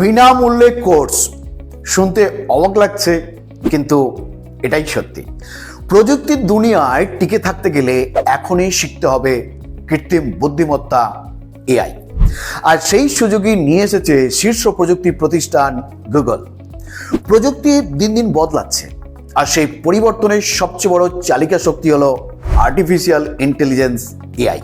বিনামূল্যে কোর্স। শুনতে অবাক লাগছে, কিন্তু এটাই সত্যি। প্রযুক্তির দুনিয়ায় টিকে থাকতে গেলে এখনই শিখতে হবে কৃত্রিম বুদ্ধিমত্তা এআই। আর সেই সুযোগই নিয়ে এসেছে শীর্ষ প্রযুক্তি প্রতিষ্ঠান গুগল। প্রযুক্তি দিন দিন বদলাচ্ছে, আর সেই পরিবর্তনের সবচেয়ে বড় চালিকা শক্তি হলো আর্টিফিশিয়াল ইন্টেলিজেন্স এআই।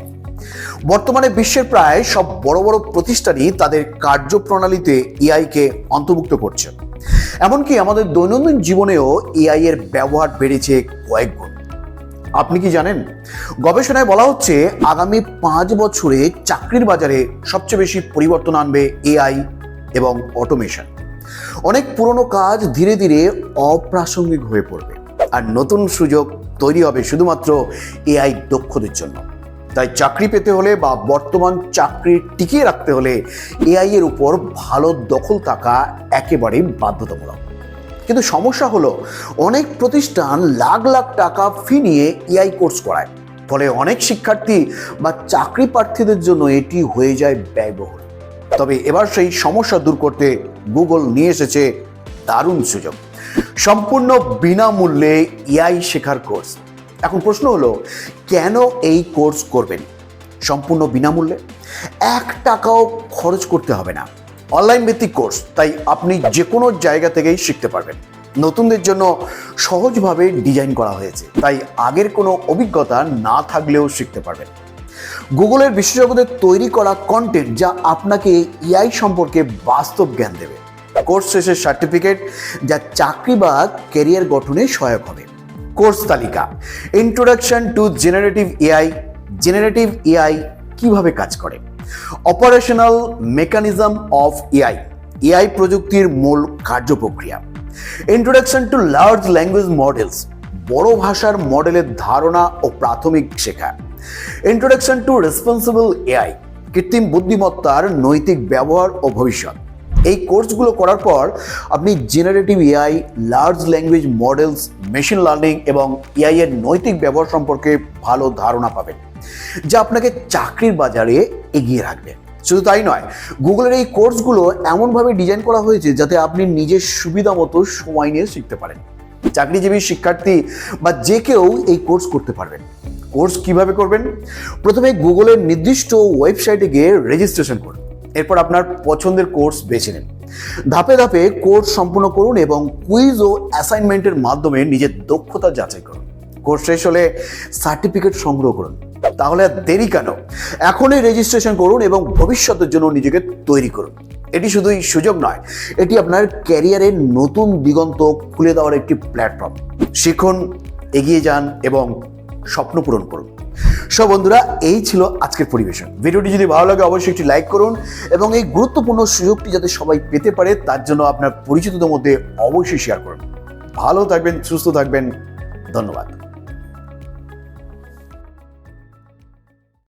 বর্তমানে বিশ্বের প্রায় সব বড় বড় প্রতিষ্ঠানই তাদের কার্যপ্রণালীতে এআইকে অন্তর্ভুক্ত করছে। এমনকি আমাদের দৈনন্দিন জীবনেও এআই এর ব্যবহার বেড়েছে কয়েক গুণ। আপনি কি জানেন? গবেষণায় বলা হচ্ছে আগামী পাঁচ বছরে চাকরির বাজারে সবচেয়ে বেশি পরিবর্তন আনবে এআই এবং অটোমেশন। অনেক পুরনো কাজ ধীরে ধীরে অপ্রাসঙ্গিক হয়ে পড়বে। আর নতুন সুযোগ তৈরি হবে শুধুমাত্র এআই দক্ষদের জন্য। তাই চাকরি পেতে হলে বা বর্তমান চাকরি টিকিয়ে রাখতে হলে এআই এর উপর ভালো দখল থাকা একেবারেই বাধ্যতামূলক। কিন্তু সমস্যা হলো, অনেক প্রতিষ্ঠান লাখ লাখ টাকা ফি নিয়ে এআই কোর্স করায়। ফলে অনেক শিক্ষার্থী বা চাকরি প্রার্থীদের জন্য এটি হয়ে যায় ব্যয়বহুল। তবে এবার সেই সমস্যা দূর করতে গুগল নিয়ে এসেছে দারুণ সুযোগ। সম্পূর্ণ বিনামূল্যে এআই শেখার কোর্স এখন প্রশ্ন হলো, কেন এই কোর্স করবেন? সম্পূর্ণ বিনামূল্যে? এক টাকাও খরচ করতে হবে না। অনলাইন ভিত্তিক কোর্স, তাই আপনি যে কোনো জায়গা থেকেই শিখতে পারবেন। নতুনদের জন্য সহজভাবে ডিজাইন করা হয়েছে, তাই আগের কোনো অভিজ্ঞতা না থাকলেও শিখতে পারবেন। গুগলের বিশেষজ্ঞদের তৈরি করা কন্টেন্ট যা আপনাকে এআই সম্পর্কে বাস্তব জ্ঞান দেবে। কোর্স শেষের সার্টিফিকেট যা চাকরি বা ক্যারিয়ার গঠনে সহায়ক হবে। কোর্স তালিকা। Introduction to generative AI generative AI কীভাবে কাজ করে? Operational mechanism of AI AI প্রযুক্তির মূল কার্যপ্রক্রিয়া। Introduction to large language models বড় ভাষার মডেলের ধারণা ও প্রাথমিক শেখা। ইন্ট্রোডাকশন টু রেসপন্সিবল এআই কৃত্রিম বুদ্ধিমত্তার নৈতিক ব্যবহার ও ভবিষ্যৎ। এই কোর্সগুলো করার পর আপনি generative AI large language models machine learning এবং এআই এর নৈতিক ব্যবহার সম্পর্কে ভালো ধারণা পাবেন, যা আপনাকে চাকরির বাজারে এগিয়ে রাখবে। শুধু তাই নয় গুগলের এই কোর্সগুলো এমনভাবে ডিজাইন করা হয়েছে যাতে আপনি নিজের সুবিধা মতো সময় নিয়ে শিখতে পারেন। চাকরিজীবী শিক্ষার্থী বা যে কেউ এই কোর্স করতে পারবেন। কোর্স কীভাবে করবেন? প্রথমে গুগলের নির্দিষ্ট ওয়েবসাইটে গিয়ে রেজিস্ট্রেশন করুন। এরপর আপনার পছন্দের কোর্স বেছে নিন। ধাপে ধাপে কোর্স সম্পূর্ণ করুন এবং কুইজ ও অ্যাসাইনমেন্টের মাধ্যমে নিজের দক্ষতা যাচাই করুন। কোর্স শেষ হলে সার্টিফিকেট সংগ্রহ করুন। তাহলে আর দেরি কেন? এখনই রেজিস্ট্রেশন করুন এবং ভবিষ্যতের জন্য নিজেকে তৈরি করুন। এটি শুধুই সুযোগ নয়, এটি আপনার ক্যারিয়ারের নতুন দিগন্ত খুলে দেওয়ার একটি প্ল্যাটফর্ম শিখুন, এগিয়ে যান এবং স্বপ্ন পূরণ করুন। সব বন্ধুরা, এই ছিল আজকের পরিবেশন। ভিডিওটি যদি ভালো লাগে, অবশ্যই একটি লাইক করুন এবং এই গুরুত্বপূর্ণ সুযোগটি যাতে সবাই পেতে পারে, তার জন্য আপনার পরিচিতদের মধ্যে অবশ্যই শেয়ার করুন। ভালো থাকবেন, সুস্থ থাকবেন, ধন্যবাদ।